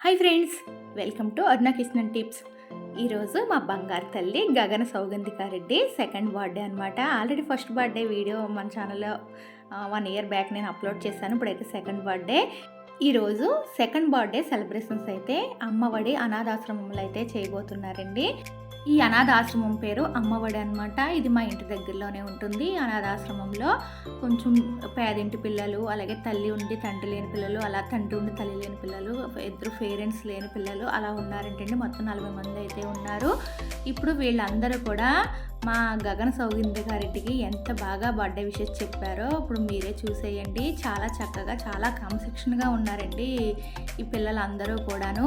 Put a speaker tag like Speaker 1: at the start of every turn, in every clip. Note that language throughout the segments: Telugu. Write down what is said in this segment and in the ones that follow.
Speaker 1: Hi friends welcome to Arunakrishnan tips. ఈరోజు మా బంగారు తల్లి గగన సౌగంధికారెడ్డి సెకండ్ బర్త్డే అనమాట ఆల్రెడీ ఫస్ట్ బర్త్డే వీడియో మన ఛానల్లో వన్ ఇయర్ బ్యాక్ నేను అప్లోడ్ చేశాను ఇప్పుడైతే సెకండ్ బర్త్డే. ఈరోజు సెకండ్ బర్త్డే సెలబ్రేషన్స్ అయితే అమ్మఒడి అనాథాశ్రమంలో అయితే చేయబోతున్నారండి. ఈ అనాథాశ్రమం పేరు అమ్మఒడి అనమాట ఇది మా ఇంటి దగ్గరలోనే ఉంటుంది. అనాథాశ్రమంలో కొంచెం పేదింటి పిల్లలు అలాగే తల్లి ఉండి తండ్రి లేని పిల్లలు అలా తండ్రి ఉండి తల్లి లేని పిల్లలు ఇద్దరు పేరెంట్స్ లేని పిల్లలు అలా ఉన్నారంటండి. మొత్తం నలభై మంది అయితే ఉన్నారు. ఇప్పుడు వీళ్ళందరూ కూడా మా గగన సౌగింద్ర గారింటికి ఎంత బాగా బర్త్డే విషెస్ చెప్పారో ఇప్పుడు మీరే చూసేయండి. చాలా చక్కగా చాలా క్రమశిక్షణగా ఉన్నారండి ఈ పిల్లలందరూ కూడాను.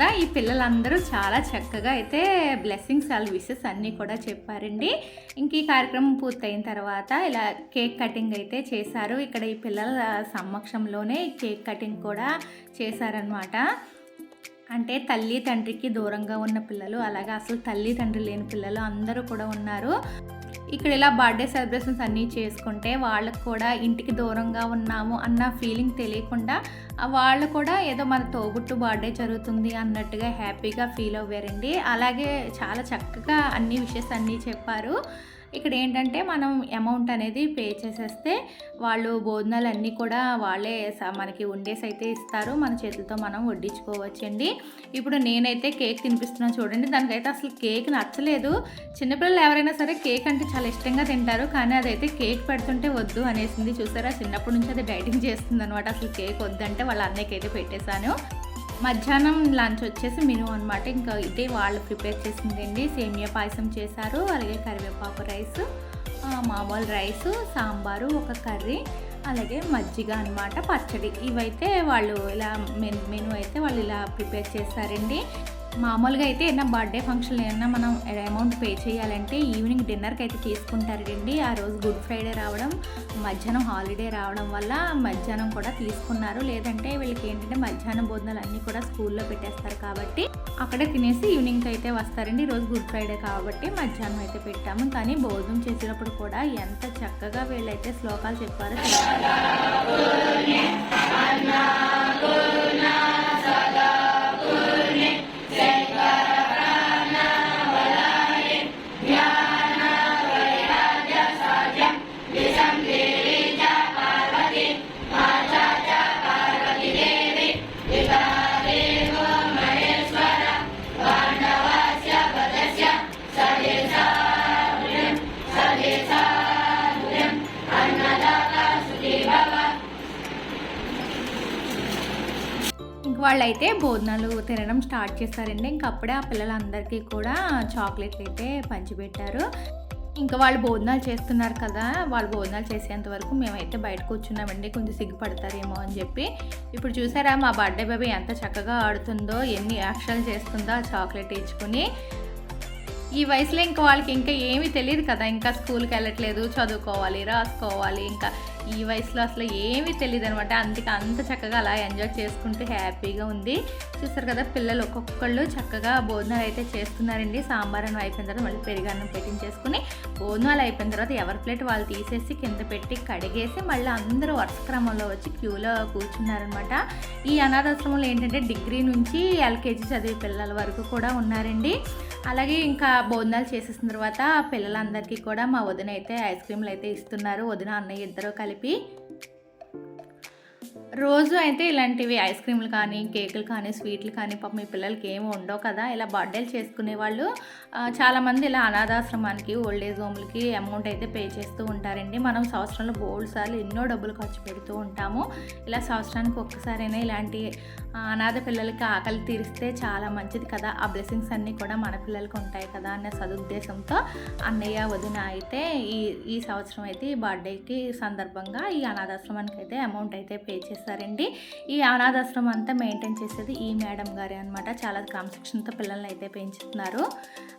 Speaker 1: కదా ఈ పిల్లలందరూ చాలా చక్కగా అయితే బ్లెస్సింగ్స్ వాళ్ళ విషెస్ అన్నీ కూడా చెప్పారండి. ఇంక ఈ కార్యక్రమం పూర్తయిన తర్వాత ఇలా కేక్ కటింగ్ అయితే చేశారు. ఇక్కడ ఈ పిల్లల సమక్షంలోనే కేక్ కటింగ్ కూడా చేశారనమాట అంటే తల్లి తండ్రికి దూరంగా ఉన్న పిల్లలు అలాగే అసలు తల్లి తండ్రి లేని పిల్లలు అందరూ కూడా ఉన్నారు. ఇక్కడ ఇలా బర్త్డే సెలబ్రేషన్స్ అన్నీ చేసుకుంటే వాళ్ళకు కూడా ఇంటికి దూరంగా ఉన్నాము అన్న ఫీలింగ్ తెలియకుండా వాళ్ళు కూడా ఏదో మన తోబుట్టు బర్త్డే జరుగుతుంది అన్నట్టుగా హ్యాపీగా ఫీల్ అవ్వారండి. అలాగే చాలా చక్కగా అన్ని విషయస్ అన్నీ చెప్పారు. ఇక్కడ ఏంటంటే మనం అమౌంట్ అనేది పే చేసేస్తే వాళ్ళు భోజనాలు అన్నీ కూడా వాళ్ళే స- మనకి వండేసి అయితే ఇస్తారు. మన చేతులతో మనం వడ్డించుకోవచ్చండి. ఇప్పుడు నేనైతే కేక్ తినిపిస్తున్నాను చూడండి. దానికైతే అసలు కేక్ నచ్చలేదు. చిన్నపిల్లలు ఎవరైనా సరే కేక్ అంటే చాలా ఇష్టంగా తింటారు. కానీ అదైతే కేక్ పెడుతుంటే వద్దు అనేసింది చూసారా? చిన్నప్పటి నుంచి అది డైటింగ్ చేస్తుంది అనమాట అసలు కేక్ వద్దంటే వాళ్ళ అన్నయ్యకి అయితే పెట్టేశాను. మధ్యాహ్నం లంచ్ వచ్చేసి మెనూ అనమాట ఇంకా ఇదే వాళ్ళు ప్రిపేర్ చేసిందండి. సేమియా పాయసం చేశారు అలాగే కరివేపాకు రైస్ మామూలు రైస్ సాంబారు ఒక కర్రీ అలాగే మజ్జిగ అనమాట పచ్చడి. ఇవైతే వాళ్ళు ఇలా మెను మెను అయితే వాళ్ళు ఇలా ప్రిపేర్ చేస్తారండి. మామూలుగా అయితే ఏదైనా బర్త్డే ఫంక్షన్ ఏమన్నా మనం అమౌంట్ పే చేయాలంటే ఈవినింగ్ డిన్నర్కి అయితే తీసుకుంటారండి ఆ రోజు గుడ్ ఫ్రైడే రావడం మధ్యాహ్నం హాలిడే రావడం వల్ల మధ్యాహ్నం కూడా తీసుకున్నారు. లేదంటే వీళ్ళకి ఏంటంటే మధ్యాహ్నం భోజనాలు అన్నీ కూడా స్కూల్లో పెట్టేస్తారు కాబట్టి అక్కడే తినేసి ఈవినింగ్కి అయితే వస్తారండి. ఈరోజు గుడ్ ఫ్రైడే కాబట్టి మధ్యాహ్నం అయితే పెట్టాము. కానీ భోజనం చేసేటప్పుడు కూడా ఎంత చక్కగా వీళ్ళైతే శ్లోకాలు చెప్పారో వాళ్ళైతే భోజనాలు తినడం స్టార్ట్ చేశారండి ఇంక అప్పుడే ఆ పిల్లలందరికీ కూడా చాక్లెట్లు అయితే పంచిపెట్టారు. ఇంకా వాళ్ళు భోజనాలు చేస్తున్నారు కదా వాళ్ళు భోజనాలు చేసేంత వరకు మేమైతే బయట కూర్చున్నామండి. కొంచెం సిగ్గుపడతారేమో అని చెప్పి. ఇప్పుడు చూసారా మా బర్త్డే బాబీ ఎంత చక్కగా ఆడుతుందో ఎన్ని యాక్షన్లు చేస్తుందో ఆ చాక్లెట్ ఇచ్చుకుని ఈ వయసులో ఇంకా వాళ్ళకి ఇంకా ఏమీ తెలియదు కదా. ఇంకా స్కూల్కి వెళ్ళట్లేదు చదువుకోవాలి రాసుకోవాలి. ఇంకా ఈ వయసులో అసలు ఏమీ తెలియదు అనమాట అందుకే అంత చక్కగా అలా ఎంజాయ్ చేసుకుంటూ హ్యాపీగా ఉంది. చూస్తారు కదా పిల్లలు ఒక్కొక్కళ్ళు చక్కగా భోజనాలు అయితే చేస్తున్నారండి. సాంబార్ అన్నం అయిపోయిన తర్వాత మళ్ళీ పెరుగన్నం పెట్టించేసుకుని భోజనాలు అయిపోయిన తర్వాత ఎవరి ప్లేట్ వాళ్ళు తీసేసి కింద పెట్టి కడిగేసి మళ్ళీ అందరూ వరుస క్రమంలో వచ్చి క్యూలో కూర్చున్నారనమాట ఈ అనాథాశ్రమంలో ఏంటంటే డిగ్రీ నుంచి ఎల్కేజీ చదివే పిల్లల వరకు కూడా ఉన్నారండి. అలాగే ఇంకా భోజనాలు చేసేసిన తర్వాత పిల్లలందరికీ కూడా మా వదిన అయితే ఐస్ క్రీమ్లు అయితే ఇస్తున్నారు. వదిన అన్నయ్య ఇద్దరు కలిపి రోజు అయితే ఇలాంటివి ఐస్ క్రీమ్లు కానీ కేకులు కానీ స్వీట్లు కానీ పాప మీ పిల్లలకి ఏమి ఉండవు కదా. ఇలా బర్త్డేలు చేసుకునే వాళ్ళు చాలామంది ఇలా అనాథాశ్రమానికి ఓల్డ్ ఏజ్ హోమ్లకి అమౌంట్ అయితే పే చేస్తూ ఉంటారండి. మనం సంవత్సరంలో బోల్డ్ సార్లు ఎన్నో డబ్బులు ఖర్చు పెడుతూ ఉంటాము. ఇలా సంవత్సరానికి ఒక్కసారైనా ఇలాంటి అనాథ పిల్లలకి ఆకలి తీరిస్తే చాలా మంచిది కదా. ఆ బ్లెస్సింగ్స్ అన్నీ కూడా మన పిల్లలకి ఉంటాయి కదా అనే సదుద్దేశంతో అన్నయ్య వదిన అయితే ఈ ఈ సంవత్సరం అయితే ఈ బర్త్డేకి సందర్భంగా ఈ అనాథాశ్రమానికి అయితే అమౌంట్ అయితే పే చేస్తారండి. ఈ అనాథాశ్రమం అంతా మెయింటైన్ చేసేది ఈ మేడం గారే అనమాట చాలా క్రమశిక్షణతో పిల్లల్ని అయితే పెంచుతున్నారు.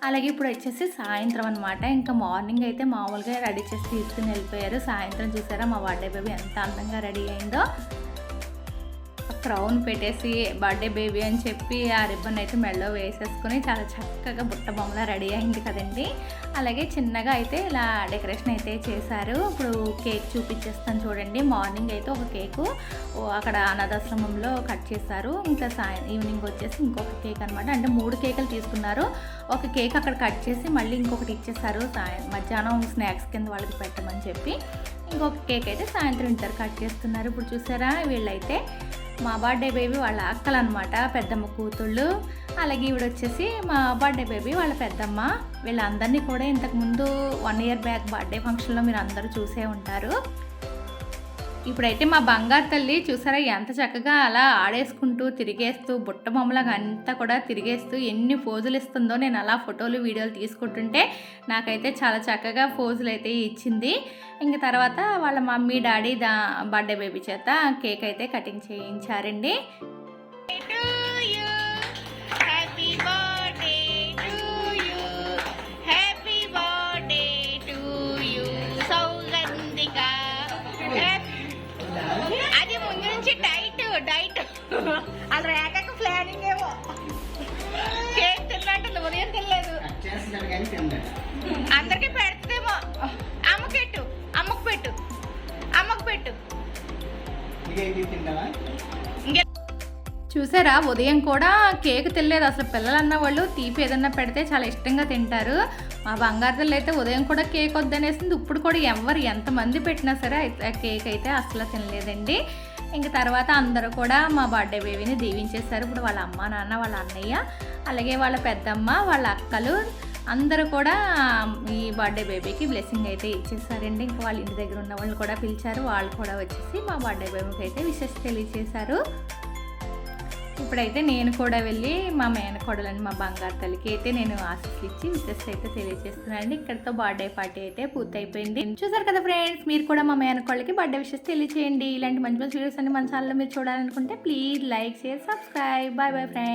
Speaker 1: అలాగే ఇప్పుడు వచ్చేసి సాయంత్రం అనమాట ఇంకా మార్నింగ్ అయితే మామూలుగా రెడీ చేసి తీసుకుని వెళ్ళిపోయారు. సాయంత్రం చూసారా మా వాడే బేబీ ఎంత అందంగా రెడీ అయిందో. క్రౌన్ పెట్టేసి బర్త్డే బేబీ అని చెప్పి ఆ రిబ్బన్ అయితే మెడలో వేసేసుకుని చాలా చక్కగా బుట్ట బొమ్మలా రెడీ అయింది కదండి. అలాగే చిన్నగా అయితే ఇలా డెకరేషన్ అయితే చేశారు. ఇప్పుడు కేక్ చూపించేస్తాను చూడండి. మార్నింగ్ అయితే ఒక కేకు ఓ అక్కడ అనాథాశ్రమంలో కట్ చేశారు. ఇంకా సాయం ఈవినింగ్ వచ్చేసి ఇంకొక కేక్ అనమాట అంటే మూడు కేకులు తీసుకున్నారు. ఒక కేక్ అక్కడ కట్ చేసి మళ్ళీ ఇంకొకటి ఇచ్చేసారు సాయం మధ్యాహ్నం స్నాక్స్ కింద వాళ్ళకి పెట్టమని చెప్పి. ఇంకొక కేక్ అయితే సాయంత్రం ఇద్దరు కట్ చేస్తున్నారు. ఇప్పుడు చూసారా? వీళ్ళైతే మా బర్త్డే బేబీ వాళ్ళ అక్కలు అనమాట పెద్దమ్మ కూతుళ్ళు. అలాగే ఈవిడ వచ్చేసి మా బర్త్డే బేబీ వాళ్ళ పెద్దమ్మ. వీళ్ళందరినీ కూడా ఇంతకుముందు వన్ ఇయర్ బ్యాక్ బర్త్డే ఫంక్షన్లో మీరు అందరూ చూసే ఉంటారు. ఇప్పుడైతే మా బంగారు తల్లి చూసారా ఎంత చక్కగా అలా ఆడేసుకుంటూ తిరిగేస్తూ బుట్ట బొమ్మలాగా అంతా కూడా తిరిగేస్తూ ఎన్ని పోజులు ఇస్తుందో నేను అలా ఫోటోలు వీడియోలు తీసుకుంటుంటే నాకైతే చాలా చక్కగా పోజులు అయితే ఇచ్చింది. ఇంక తర్వాత వాళ్ళ మమ్మీ డాడీ దా బర్త్డే బేబీ చేత కేక్ అయితే కటింగ్ చేయించారండి.
Speaker 2: అందరికి పెడతేమో అమ్మకు పెట్టు అమ్మకు పెట్టు అమ్మకు
Speaker 1: చూసారా ఉదయం కూడా కేక్ తినలేదు. అసలు పిల్లలు అన్న వాళ్ళు తీపి ఏదన్నా పెడితే చాలా ఇష్టంగా తింటారు. మా బంగారు తల్లి అయితే ఉదయం కూడా కేక్ వద్దనేసింది. ఇప్పుడు కూడా ఎవరు ఎంతమంది పెట్టినా సరే కేక్ అయితే అసలు తినలేదండి. ఇంక తర్వాత అందరూ కూడా మా బర్త్డే బేబీని దీవించేశారు. ఇప్పుడు వాళ్ళ అమ్మ నాన్న వాళ్ళ అన్నయ్య అలాగే వాళ్ళ పెద్దమ్మ వాళ్ళ అక్కలు అందరూ కూడా ఈ బర్త్డే బేబీకి బ్లెస్సింగ్ అయితే ఇచ్చేసారండి. ఇంకా వాళ్ళ ఇంటి దగ్గర ఉన్న వాళ్ళు కూడా పిలిచారు. వాళ్ళు కూడా వచ్చేసి మా బర్త్డే బేబీకి అయితే విశేష తెలియజేశారు ఇప్పుడైతే నేను కూడా వెళ్ళి మా మేనకోడలని మా బంగారు తల్లికి అయితే నేను ఆశీస్సులు ఇచ్చి విశేష అయితే తెలియజేస్తున్నానండి ఇక్కడితో బర్త్డే పార్టీ అయితే పూర్తయిపోయింది. చూసారు కదా ఫ్రెండ్స్ మీరు కూడా మా మేనకోళ్ళకి బర్త్డే విషెస్ తెలియజేయండి ఇలాంటి మంచి మంచి వీడియోస్ అన్ని మన ఛానల్లో మీరు చూడాలనుకుంటే please like share subscribe bye bye friends